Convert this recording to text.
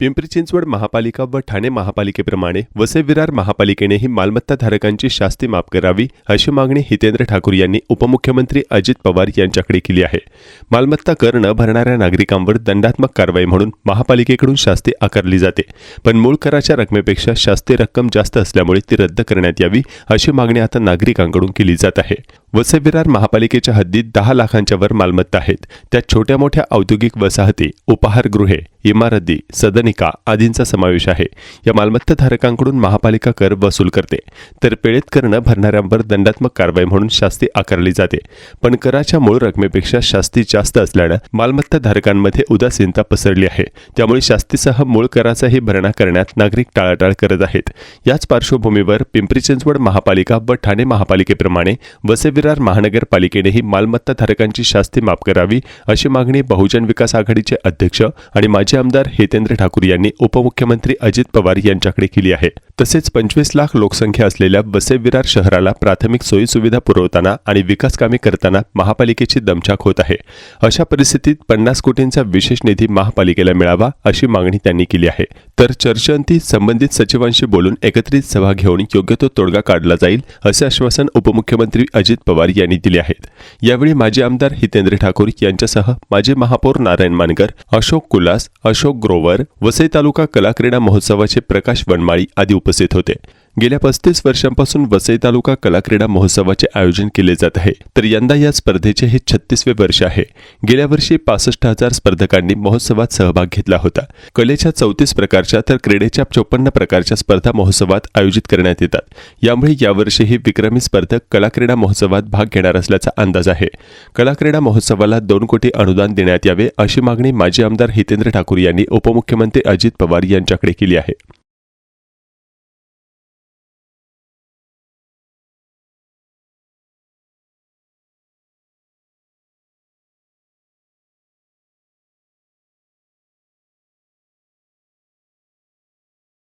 पिंपरी चिंचवड महापालिका व ठाणे महापालिकेप्रमाणे वसे विरार महापालिकेनेही मालमत्ता धारकांची शास्ती माफ करावी अशी मागणी हितेंद्र ठाकूर यांनी उपमुख्यमंत्री अजित पवार यांच्याकडे केली आहे. मालमत्ता कर न भरणाऱ्या नागरिकांवर दंडात्मक कारवाई म्हणून महापालिकेकडून शास्ती आकारली जाते पण मूळ कराच्या रकमेपेक्षा शास्ती रक्कम जास्त असल्यामुळे ती रद्द करण्यात यावी अशी मागणी आता नागरिकांकडून केली जात आहे. वसे विरार महापालिकेच्या हद्दीत दहा लाखांच्या वर मालमत्ता आहेत. त्यात छोट्या मोठ्या औद्योगिक वसाहती उपहारगृहे इमारती सदन सदनिका आदींचा समावेश आहे. या मालमत्ता धारकांकडून महापालिका कर वसूल करते. तर पेळेत कर न भरणाऱ्यांवर दंडात्मक कारवाई म्हणून शास्ती आकारली जाते. पण कराच्या मूळ रकमेपेक्षा शास्ती जास्त असल्यानं मालमत्ता धारकांमध्ये उदासीनता पसरली आहे. त्यामुळे शास्तीसह मूळ कराचाही भरणा करण्यात नागरिक टाळाटाळ करत आहेत. याच पार्श्वभूमीवर पिंपरी चिंचवड महापालिका व ठाणे महापालिकेप्रमाणे वसविरार महानगरपालिकेनेही मालमत्ता धारकांची शास्ती माफ करावी अशी मागणी बहुजन विकास आघाडीचे अध्यक्ष आणि माजी आमदार हितेंद्र ठाकूर यांनी उपमुख्यमंत्री अजित पवार यांच्याकडे केली आहे. तसेच पंचवीस लाख लोकसंख्या असलेल्या वसई विरार शहराला प्राथमिक सोयीसुविधा पुरवताना आणि विकास कामे करताना महापालिकेची दमछाक होत आहे. अशा परिस्थितीत पन्नास कोटींचा विशेष निधी महापालिकेला मिळावा अशी मागणी त्यांनी केली आहे. तर चर्चेअंती संबंधित सचिवांशी बोलून एकत्रित सभा घेऊन योग्य तो तोडगा काढला जाईल असे आश्वासन उपमुख्यमंत्री अजित पवार यांनी दिले आहेत. यावेळी माजी आमदार हितेंद्र ठाकूर यांच्यासह माजी महापौर नारायण मानकर अशोक कुलास अशोक ग्रोवर वसई तालुका कला क्रीडा महोत्सवाचे प्रकाश वनमाळी आदी उपस्थित होते गेल्या पस्तीस वर्षांपासून वसई तालुका कलाक्रीडा महोत्सवाचे आयोजन केले जात आहे. तर यंदा या स्पर्धेचे हे छत्तीसवे वर्ष आहे. गेल्या वर्षी पासष्ट हजार स्पर्धकांनी महोत्सवात सहभाग घेतला होता. कलेच्या चौतीस प्रकारच्या तर क्रीडेच्या चोपन्न प्रकारच्या स्पर्धा महोत्सवात आयोजित करण्यात येतात. यामुळे यावर्षीही विक्रमी स्पर्धक कलाक्रीडा महोत्सवात भाग घेणार असल्याचा अंदाज आहे. कलाक्रीडा महोत्सवाला दोन कोटी अनुदान देण्यात यावे अशी मागणी माजी आमदार हितेंद्र ठाकूर यांनी उपमुख्यमंत्री अजित पवार यांच्याकडे केली आहे.